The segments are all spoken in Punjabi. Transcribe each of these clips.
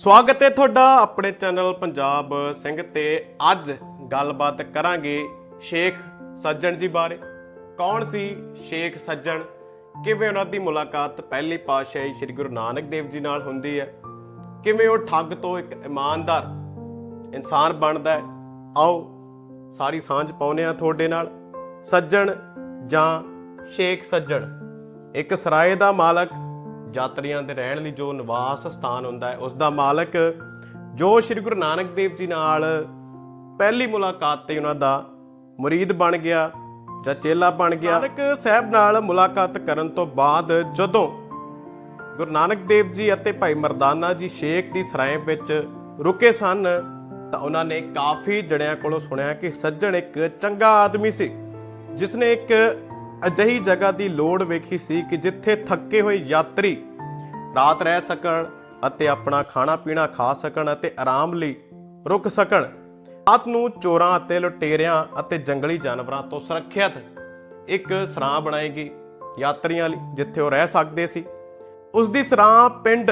ਸਵਾਗਤ ਹੈ ਤੁਹਾਡਾ ਆਪਣੇ ਚੈਨਲ ਪੰਜਾਬ ਸਿੰਘ ਤੇ ਅੱਜ ਗੱਲਬਾਤ ਕਰਾਂਗੇ ਸ਼ੇਖ ਸੱਜਣ ਜੀ ਬਾਰੇ। ਕੌਣ ਸੀ ਸ਼ੇਖ ਸੱਜਣ? ਕਿਵੇਂ ਉਹਨਾਂ ਦੀ ਮੁਲਾਕਾਤ ਪਹਿਲੀ ਪਾਤਸ਼ਾਹੀ ਸ੍ਰੀ ਗੁਰੂ ਨਾਨਕ ਦੇਵ ਜੀ ਨਾਲ ਹੁੰਦੀ ਹੈ? ਕਿਵੇਂ ਉਹ ਠੱਗ ਤੋਂ ਇੱਕ ਇਮਾਨਦਾਰ ਇਨਸਾਨ ਬਣਦਾ ਹੈ? ਆਓ ਸਾਰੀ ਸਾਂਝ ਪਾਉਨੇ ਆ ਤੁਹਾਡੇ ਨਾਲ। ਸੱਜਣ ਜਾਂ ਸ਼ੇਖ ਸੱਜਣ? ਇੱਕ ਸਰਾਏ ਦਾ ਮਾਲਕ ਯਾਤਰੀਆਂ ਦੇ ਰਹਿਣ ਲਈ ਜੋ ਨਿਵਾਸ ਸਥਾਨ ਹੁੰਦਾ ਹੈ, ਉਸ ਦਾ ਮਾਲਕ ਜੋ ਸ੍ਰੀ ਗੁਰੂ ਨਾਨਕ ਦੇਵ ਜੀ ਨਾਲ ਪਹਿਲੀ ਮੁਲਾਕਾਤ ਤੇ ਉਹਨਾਂ ਦਾ ਮੁਰੀਦ ਬਣ ਗਿਆ ਜਾਂ ਚੇਲਾ ਬਣ ਗਿਆ। ਨਾਨਕ ਸਾਹਿਬ ਨਾਲ ਮੁਲਾਕਾਤ ਕਰਨ ਤੋਂ ਬਾਅਦ ਜਦੋਂ ਗੁਰੂ ਨਾਨਕ ਦੇਵ ਜੀ ਅਤੇ ਭਾਈ ਮਰਦਾਨਾ ਜੀ ਸ਼ੇਖ ਦੀ ਸਰਾਏ ਵਿੱਚ ਰੁਕੇ ਸਨ, ਤਾਂ ਉਹਨਾਂ ਨੇ ਕਾਫੀ ਜਣਿਆਂ ਕੋਲੋਂ ਸੁਣਿਆ ਕਿ ਸੱਜਣ ਇੱਕ ਚੰਗਾ ਆਦਮੀ ਸੀ, ਜਿਸ ਨੇ ਇੱਕ ਅਜਿਹੀ ਜਗ੍ਹਾ ਦੀ ਲੋੜ ਵੇਖੀ ਸੀ ਕਿ ਜਿੱਥੇ ਥੱਕੇ ਹੋਏ ਯਾਤਰੀ ਰਾਤ ਰਹਿ ਸਕਣ ਅਤੇ ਆਪਣਾ ਖਾਣਾ ਪੀਣਾ ਖਾ ਸਕਣ ਅਤੇ ਆਰਾਮ ਲਈ ਰੁਕ ਸਕਣ। ਰਾਤ ਨੂੰ ਚੋਰਾਂ ਅਤੇ ਲੁਟੇਰਿਆਂ ਅਤੇ ਜੰਗਲੀ ਜਾਨਵਰਾਂ ਤੋਂ ਸੁਰੱਖਿਅਤ ਇੱਕ ਸਰਾਂ ਬਣਾਏਗੀ ਯਾਤਰੀਆਂ ਲਈ, ਜਿੱਥੇ ਉਹ ਰਹਿ ਸਕਦੇ ਸੀ। ਉਸ ਦੀ ਸਰਾਂ ਪਿੰਡ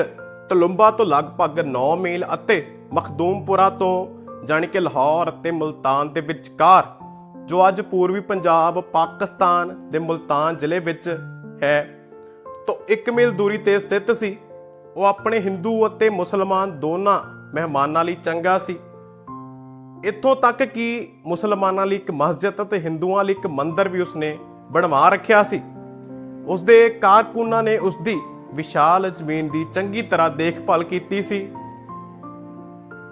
ਤਲੁੰਬਾ ਤੋਂ ਲਗਭਗ 9 ਮੀਲ ਅਤੇ ਮਖਦੂਮਪੁਰਾ ਤੋਂ, ਜਾਣੀ ਕਿ ਲਾਹੌਰ ਅਤੇ ਮੁਲਤਾਨ ਦੇ ਵਿਚਕਾਰ ਜੋ ਅੱਜ ਪੂਰਬੀ ਪੰਜਾਬ, ਪਾਕਿਸਤਾਨ ਦੇ ਮੁਲਤਾਨ ਜ਼ਿਲ੍ਹੇ ਵਿੱਚ ਹੈ, ਤੋਂ 1 ਮੀਲ ਦੂਰੀ ਤੇ ਸਥਿਤ ਸੀ। ਉਹ ਆਪਣੇ ਹਿੰਦੂ ਅਤੇ ਮੁਸਲਮਾਨ ਦੋਨਾਂ ਮਹਿਮਾਨਾਂ ਲਈ ਚੰਗਾ ਸੀ। ਇੱਥੋਂ ਤੱਕ ਕਿ ਮੁਸਲਮਾਨਾਂ ਲਈ ਇੱਕ ਮਸਜਿਦ ਅਤੇ ਹਿੰਦੂਆਂ ਲਈ ਇੱਕ ਮੰਦਿਰ ਵੀ ਉਸਨੇ ਬਣਵਾ ਰੱਖਿਆ ਸੀ। ਉਸਦੇ ਕਾਰਕੁਨਾਂ ਨੇ ਉਸਦੀ ਵਿਸ਼ਾਲ ਜ਼ਮੀਨ ਦੀ ਚੰਗੀ ਤਰ੍ਹਾਂ ਦੇਖਭਾਲ ਕੀਤੀ ਸੀ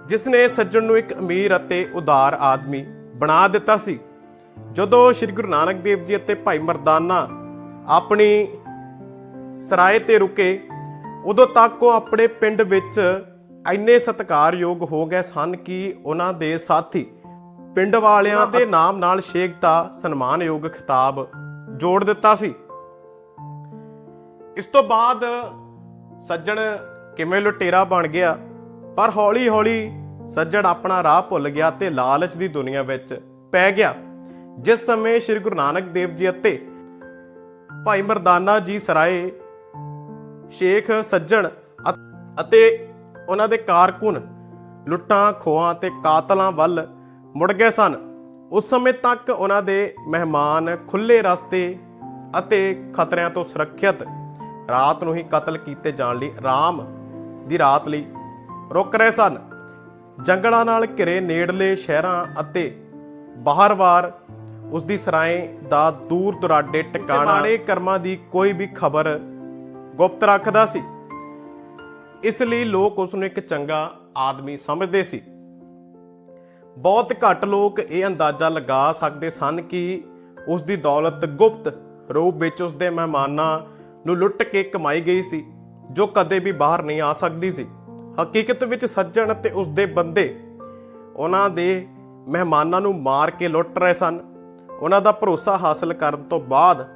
ਜਿਸ ਨੇ ਸੱਜਣ ਨੂੰ ਇੱਕ ਅਮੀਰ ਅਤੇ ਉਦਾਰ ਆਦਮੀ ਬਣਾ ਦਿੱਤਾ ਸੀ। ਜਦੋਂ ਸ੍ਰੀ ਗੁਰੂ ਨਾਨਕ ਦੇਵ ਜੀ ਅਤੇ ਭਾਈ ਮਰਦਾਨਾ ਆਪਣੀ ਸਰਾਏ ਤੇ ਰੁਕੇ ਉਦੋਂ ਤੱਕ ਉਹ ਆਪਣੇ ਪਿੰਡ ਵਿੱਚ ਇੰਨੇ ਸਤਿਕਾਰਯੋਗ ਹੋ ਗਏ ਸਨ ਕਿ ਉਹਨਾਂ ਦੇ ਸਾਥੀ ਪਿੰਡ ਵਾਲਿਆਂ ਦੇ ਨਾਮ ਨਾਲ ਸ਼ੇਖ ਦਾ ਸਨਮਾਨਯੋਗ ਖਿਤਾਬ ਜੋੜ ਦਿੱਤਾ ਸੀ। ਇਸ ਤੋਂ ਬਾਅਦ ਸੱਜਣ ਕਿਵੇਂ ਲੁਟੇਰਾ ਬਣ ਗਿਆ ਪਰ ਹੌਲੀ-ਹੌਲੀ ਸੱਜਣ ਆਪਣਾ ਰਾਹ ਭੁੱਲ ਗਿਆ ਤੇ ਲਾਲਚ ਦੀ ਦੁਨੀਆ ਵਿੱਚ ਪੈ ਗਿਆ। ਜਿਸ ਸਮੇਂ ਸ੍ਰੀ ਗੁਰੂ ਨਾਨਕ ਦੇਵ ਜੀ ਅਤੇ ਭਾਈ ਮਰਦਾਨਾ ਜੀ ਸਰਾਏ, ਸ਼ੇਖ ਸੱਜਣ ਅਤੇ ਉਹਨਾਂ ਦੇ ਕਾਰਕੁਨ ਲੁੱਟਾਂ, ਖੋਹਾਂ ਤੇ ਕਾਤਲਾਂ ਵੱਲ ਮੁੜ ਗਏ ਸਨ। ਉਸ ਸਮੇਂ ਤੱਕ ਉਹਨਾਂ ਦੇ ਮਹਿਮਾਨ ਖੁੱਲੇ ਰਸਤੇ ਅਤੇ ਖਤਰਿਆਂ ਤੋਂ ਸੁਰੱਖਿਅਤ ਰਾਤ ਨੂੰ ਹੀ ਕਤਲ ਕੀਤੇ ਜਾਣ ਲਈ ਆਰਾਮ ਦੀ ਰਾਤ ਲਈ ਰੁਕ ਰਹੇ ਸਨ। ਜੰਗਲਾਂ ਨਾਲ ਘਿਰੇ ਨੇੜਲੇ ਸ਼ਹਿਰਾਂ ਅਤੇ ਬਾਹਰ-ਬਾਰ ਉਸ ਦੀ ਸਰਾਏ ਦਾ ਦੂਰ ਦੁਰਾਡੇ ਟਿਕਾਣਾ ਮਾੜੇ ਕਰਮਾਂ ਦੀ ਕੋਈ ਵੀ ਖਬਰ ਗੁਪਤ ਰੱਖਦਾ ਸੀ। ਇਸ ਲਈ ਲੋਕ ਉਸ ਨੂੰ ਇੱਕ ਚੰਗਾ ਆਦਮੀ ਸਮਝਦੇ ਸੀ। ਬਹੁਤ ਘੱਟ ਲੋਕ ਇਹ ਅੰਦਾਜ਼ਾ ਲਗਾ ਸਕਦੇ ਸਨ ਕਿ ਉਸ ਦੀ ਦੌਲਤ ਗੁਪਤ ਰੂਪ ਵਿੱਚ ਉਸ ਦੇ ਮਹਿਮਾਨਾਂ ਨੂੰ ਲੁੱਟ ਕੇ ਕਮਾਈ ਗਈ ਸੀ ਜੋ ਕਦੇ ਵੀ ਬਾਹਰ ਨਹੀਂ ਆ ਸਕਦੀ ਸੀ। ਹਕੀਕਤ ਵਿੱਚ ਸੱਜਣ ਅਤੇ ਉਸ ਦੇ ਬੰਦੇ ਉਹਨਾਂ ਦੇ ਮਹਿਮਾਨਾਂ ਨੂੰ ਮਾਰ ਕੇ ਲੁੱਟ ਰਹੇ ਸਨ। ਉਹਨਾਂ ਦਾ ਭਰੋਸਾ ਹਾਸਲ ਕਰਨ ਤੋਂ ਬਾਅਦ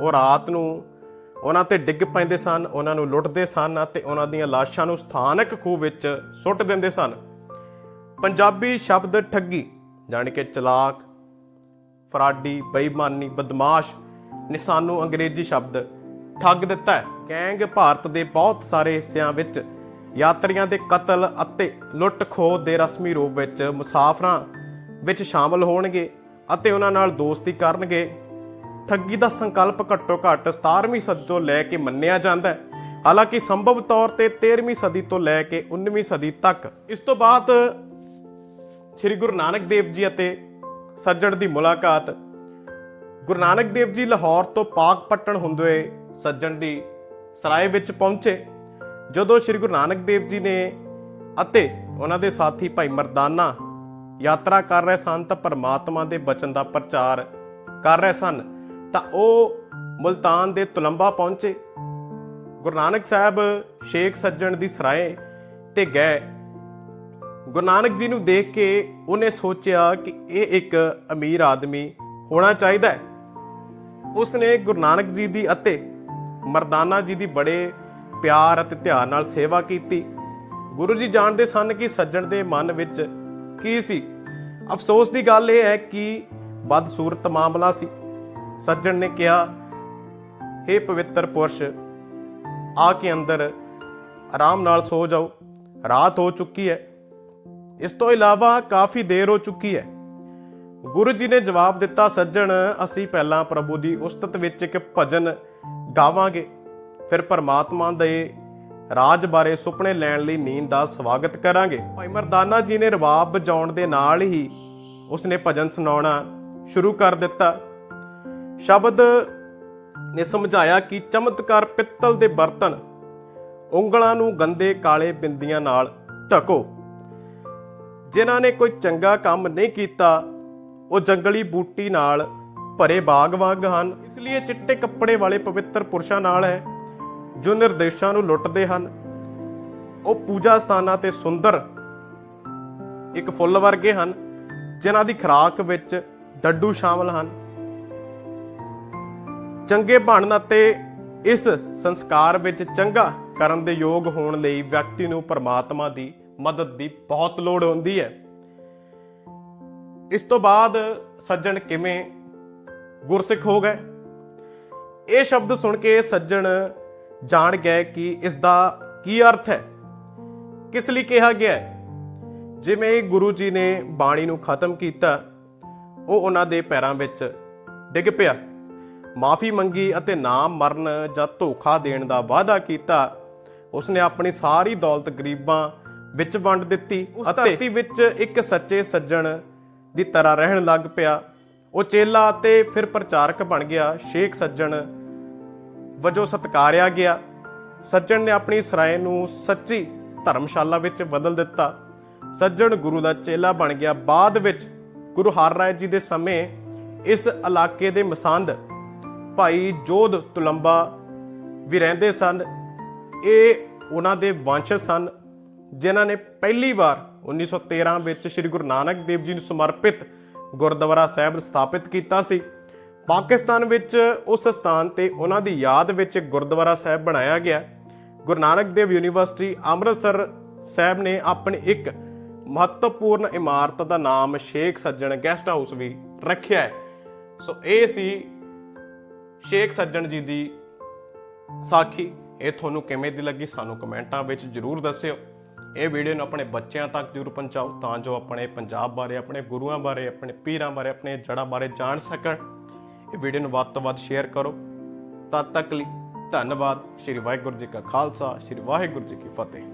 ਉਹ ਰਾਤ ਨੂੰ ਉਹਨਾਂ ਤੇ ਡਿੱਗ ਪੈਂਦੇ ਸਨ, ਉਹਨਾਂ ਨੂੰ ਲੁੱਟਦੇ ਸਨ ਅਤੇ ਉਹਨਾਂ ਦੀਆਂ ਲਾਸ਼ਾਂ ਨੂੰ ਸਥਾਨਕ ਖੂਹ ਵਿੱਚ ਸੁੱਟ ਦਿੰਦੇ ਸਨ। ਪੰਜਾਬੀ ਸ਼ਬਦ ਠੱਗੀ ਜਾਣੀ ਕਿ ਚਲਾਕ, ਫਰਾਡੀ, ਬੇਈਮਾਨੀ, ਬਦਮਾਸ਼ ਨੇ ਸਾਨੂੰ ਅੰਗਰੇਜ਼ੀ ਸ਼ਬਦ ਠੱਗ ਦਿੱਤਾ ਹੈ। ਗੈਂਗ ਭਾਰਤ ਦੇ ਬਹੁਤ ਸਾਰੇ ਹਿੱਸਿਆਂ ਵਿੱਚ ਯਾਤਰੀਆਂ ਦੇ ਕਤਲ ਅਤੇ ਲੁੱਟ ਖੋਹ ਦੇ ਰਸਮੀ ਰੂਪ ਵਿੱਚ ਮੁਸਾਫਰਾਂ ਵਿੱਚ ਸ਼ਾਮਲ ਹੋਣਗੇ। ਅਤੇ ਉਹਨਾਂ ਨਾਲ ਦੋਸਤੀ ਕਰਨਗੇ। ਠੱਗੀ ਦਾ ਸੰਕਲਪ ਘੱਟੋ ਘੱਟ 17ਵੀਂ ਸਦੀ ਤੋਂ ਲੈ ਕੇ ਮੰਨਿਆ ਜਾਂਦਾ ਹੈ। ਹਾਲਾਂਕਿ ਸੰਭਵ ਤੌਰ ਤੇ 13ਵੀਂ ਸਦੀ ਤੋਂ ਲੈ ਕੇ 19ਵੀਂ ਸਦੀ ਤੱਕ। ਇਸ ਤੋਂ ਬਾਅਦ ਸ੍ਰੀ ਗੁਰੂ ਨਾਨਕ ਦੇਵ ਜੀ ਅਤੇ ਸੱਜਣ ਦੀ ਮੁਲਾਕਾਤ। ਗੁਰੂ ਨਾਨਕ ਦੇਵ ਜੀ ਲਾਹੌਰ ਤੋਂ ਪਾਕਪਟਨ ਹੁੰਦੇ ਹੋਏ ਸੱਜਣ ਦੀ ਸਰਾਏ ਵਿੱਚ ਪਹੁੰਚੇ। ਜਦੋਂ ਸ੍ਰੀ ਗੁਰੂ ਨਾਨਕ ਦੇਵ ਜੀ ਨੇ ਅਤੇ ਉਹਨਾਂ ਦੇ ਸਾਥੀ ਭਾਈ ਮਰਦਾਨਾ ਯਾਤਰਾ ਕਰ ਰਹੇ ਸਨ ਤਾਂ ਪਰਮਾਤਮਾ ਦੇ ਬਚਨ ਦਾ ਪ੍ਰਚਾਰ ਕਰ ਰਹੇ ਸਨ। ਤਾਂ ਉਹ ਮੁਲਤਾਨ ਦੇ ਤੁਲੰਬਾ ਪਹੁੰਚੇ। ਗੁਰੂ ਨਾਨਕ ਸਾਹਿਬ ਸ਼ੇਖ ਸੱਜਣ ਦੀ ਸਰਾਏ ਤੇ ਗਏ। ਗੁਰੂ ਨਾਨਕ ਜੀ ਨੂੰ ਦੇਖ ਕੇ ਉਹਨੇ ਸੋਚਿਆ ਕਿ ਇਹ ਇੱਕ ਅਮੀਰ ਆਦਮੀ ਹੋਣਾ ਚਾਹੀਦਾ ਹੈ। ਉਸਨੇ ਗੁਰੂ ਨਾਨਕ ਜੀ ਦੀ ਅਤੇ ਮਰਦਾਨਾ ਜੀ ਦੀ ਬੜੇ ਪਿਆਰ ਅਤੇ ਧਿਆਨ ਨਾਲ ਸੇਵਾ ਕੀਤੀ। ਗੁਰੂ ਜੀ ਜਾਣਦੇ ਸਨ ਕਿ ਸੱਜਣ ਦੇ ਮਨ ਵਿੱਚ ਕੀ ਸੀ? ਅਫਸੋਸ ਦੀ ਗੱਲ ਇਹ ਹੈ ਕਿ ਬਦਸੂਰਤ ਮਾਮਲਾ ਸੀ। ਸੱਜਣ ਨੇ ਕਿਹਾ हे ਪਵਿੱਤਰ ਪੁਰਸ਼, ਆ ਕੇ ਅੰਦਰ, ਆਰਾਮ ਨਾਲ ਸੋ ਜਾਓ। ਰਾਤ ਹੋ ਚੁੱਕੀ ਹੈ। ਇਸ ਤੋਂ ਇਲਾਵਾ ਕਾਫੀ ਦੇਰ ਹੋ ਚੁੱਕੀ ਹੈ। ਗੁਰੂ ਜੀ ਨੇ ਜਵਾਬ ਦਿੱਤਾ, ਸੱਜਣ, ਅਸੀਂ ਪਹਿਲਾਂ ਪ੍ਰਭੂ ਦੀ ਉਸਤਤ ਵਿੱਚ ਇੱਕ ਭਜਨ ਗਾਵਾਂਗੇ। ਫਿਰ ਪਰਮਾਤਮਾ ਦੇ ਰਾਜ ਬਾਰੇ ਸੁਪਨੇ ਲੈਣ ਲਈ ਨੀਂਦ ਦਾ ਸਵਾਗਤ ਕਰਾਂਗੇ। ਭਾਈ ਮਰਦਾਨਾ ਜੀ ਨੇ ਰਵਾਬ ਵਜਾਉਣ ਦੇ ਨਾਲ ਹੀ ਉਸਨੇ ਭਜਨ ਸੁਣਾਉਣਾ ਸ਼ੁਰੂ ਕਰ ਦਿੱਤਾ। ਸ਼ਬਦ ਨੇ ਸਮਝਾਇਆ ਕਿ ਚਮਤਕਾਰ ਪਿੱਤਲ ਦੇ ਬਰਤਨ ਉਂਗਲਾਂ ਨੂੰ ਗੰਦੇ ਕਾਲੇ ਬਿੰਦੀਆਂ ਨਾਲ ਢਕੋ। ਜਿਨ੍ਹਾਂ ਨੇ ਕੋਈ ਚੰਗਾ ਕੰਮ ਨਹੀਂ ਕੀਤਾ, ਉਹ ਜੰਗਲੀ ਬੂਟੀ ਨਾਲ ਭਰੇ ਬਾਗ ਵਾਂਗ ਹਨ। ਇਸ ਲਈ ਚਿੱਟੇ ਕੱਪੜੇ ਵਾਲੇ ਪਵਿੱਤਰ ਪੁਰਸ਼ਾਂ ਨਾਲ ਹੈ। ਜੋ ਨਿਰਦੇਸ਼ਾਂ ਨੂੰ ਲੁੱਟਦੇ ਹਨ, ਉਹ ਪੂਜਾ ਸਥਾਨਾਂ ਤੇ ਸੁੰਦਰ ਇੱਕ ਫੁੱਲ ਵਰਗੇ ਹਨ, ਜਿਨ੍ਹਾਂ ਦੀ ਖੁਰਾਕ ਵਿੱਚ ਡੱਡੂ ਸ਼ਾਮਲ ਹਨ। ਚੰਗੇ ਬਣਨ ਅਤੇ ਇਸ ਸੰਸਕਾਰ ਵਿੱਚ ਚੰਗਾ ਕਰਨ ਦੇ ਯੋਗ ਹੋਣ ਲਈ ਵਿਅਕਤੀ ਨੂੰ ਪਰਮਾਤਮਾ ਦੀ ਮਦਦ ਦੀ ਬਹੁਤ ਲੋੜ ਹੁੰਦੀ ਹੈ। ਇਸ ਤੋਂ ਬਾਅਦ ਸੱਜਣ ਕਿਵੇਂ ਗੁਰਸਿੱਖ ਹੋ ਗਏ? ਇਹ ਸ਼ਬਦ ਸੁਣ ਕੇ ਸੱਜਣ ਜਾਣ ਗਏ ਕਿ ਇਸ ਦਾ ਕੀ ਅਰਥ ਹੈ? ਕਿਸ ਲਈ ਕਿਹਾ ਗਿਆ ਹੈ? ਜਿਵੇਂ ਗੁਰੂ ਜੀ ਨੇ ਬਾਣੀ ਨੂੰ ਖਤਮ ਕੀਤਾ ਉਹ ਉਹਨਾਂ ਦੇ ਪੈਰਾਂ ਵਿੱਚ ਡਿੱਗ ਪਿਆ। ਮਾਫੀ ਮੰਗੀ ਅਤੇ ਨਾਮ ਮਰਨ ਜਾਂ ਧੋਖਾ ਦੇਣ ਦਾ ਵਾਅਦਾ ਕੀਤਾ ਉਸਨੇ ਆਪਣੀ ਸਾਰੀ ਦੌਲਤ ਗਰੀਬਾਂ ਵਿੱਚ ਵੰਡ ਦਿੱਤੀ ਉਸ ਧਰਤੀ ਵਿੱਚ ਇੱਕ ਸੱਚੇ ਸੱਜਣ ਦੀ ਤਰ੍ਹਾਂ ਰਹਿਣ ਲੱਗ ਪਿਆ। ਉਹ ਚੇਲਾ ਅਤੇ ਫਿਰ ਪ੍ਰਚਾਰਕ ਬਣ ਗਿਆ ਸ਼ੇਖ ਸੱਜਣ ਵਜੋਂ ਸਤਕਾਰਿਆ ਗਿਆ। ਸੱਜਣ ਨੇ ਆਪਣੀ ਸਰਾਏ ਨੂੰ ਸੱਚੀ ਧਰਮਸ਼ਾਲਾ ਵਿੱਚ ਬਦਲ ਦਿੱਤਾ। ਸੱਜਣ ਗੁਰੂ ਦਾ ਚੇਲਾ ਬਣ ਗਿਆ। ਬਾਅਦ ਵਿੱਚ ਗੁਰੂ ਹਰ ਰਾਏ ਜੀ ਦੇ ਸਮੇਂ ਇਸ ਇਲਾਕੇ ਦੇ ਮਸੰਦ ਭਾਈ ਜੋਧ ਤੁਲੰਬਾ ਵੀ ਰਹਿੰਦੇ ਸਨ। ਇਹ ਉਹਨਾਂ ਦੇ ਵੰਸ਼ਜ ਸਨ, ਜਿਨ੍ਹਾਂ ਨੇ ਪਹਿਲੀ ਵਾਰ 1913 ਵਿੱਚ ਸ੍ਰੀ ਗੁਰੂ ਨਾਨਕ ਦੇਵ ਜੀ ਨੂੰ ਸਮਰਪਿਤ ਗੁਰਦੁਆਰਾ ਸਾਹਿਬ ਸਥਾਪਿਤ ਕੀਤਾ ਸੀ। ਪਾਕਿਸਤਾਨ ਵਿੱਚ ਉਸ ਸਥਾਨ ਤੇ ਉਹਨਾਂ ਦੀ ਯਾਦ ਵਿੱਚ ਗੁਰਦੁਆਰਾ ਸਾਹਿਬ ਬਣਾਇਆ ਗਿਆ। ਗੁਰੂ ਨਾਨਕ ਦੇਵ ਯੂਨੀਵਰਸਿਟੀ ਅੰਮ੍ਰਿਤਸਰ ਸਾਹਿਬ ਨੇ ਆਪਣੀ ਇੱਕ ਮਹੱਤਵਪੂਰਨ ਇਮਾਰਤ ਦਾ ਨਾਮ ਸ਼ੇਖ ਸੱਜਣ ਗੈਸਟ ਹਾਊਸ ਵੀ ਰੱਖਿਆ ਹੈ। ਸੋ ਇਹ ਸੀ ਸ਼ੇਖ ਸੱਜਣ ਜੀ ਦੀ ਸਾਖੀ। ਇਹ ਤੁਹਾਨੂੰ ਕਿਵੇਂ ਦੀ ਲੱਗੀ ਸਾਨੂੰ ਕਮੈਂਟਾਂ ਵਿੱਚ ਜਰੂਰ ਦੱਸਿਓ। ਇਹ ਵੀਡੀਓ ਨੂੰ ਆਪਣੇ ਬੱਚਿਆਂ ਤੱਕ ਜਰੂਰ ਪਹੁੰਚਾਓ ਤਾਂ ਜੋ ਆਪਣੇ ਪੰਜਾਬ ਬਾਰੇ, ਆਪਣੇ ਗੁਰੂਆਂ ਬਾਰੇ, ਆਪਣੇ ਪੀਰਾਂ ਬਾਰੇ, ਆਪਣੇ ਜੜ੍ਹਾਂ ਬਾਰੇ ਜਾਣ ਸਕਣ। ਇਹ ਵੀਡੀਓ ਨੂੰ ਵੱਧ ਤੋਂ ਵੱਧ ਸ਼ੇਅਰ ਕਰੋ। ਤਦ ਤੱਕ ਲਈ ਧੰਨਵਾਦ। ਸ਼੍ਰੀ ਵਾਹਿਗੁਰੂ ਜੀ ਕਾ ਖਾਲਸਾ, ਸ਼੍ਰੀ ਵਾਹਿਗੁਰੂ ਜੀ ਕੀ ਫਤਿਹ।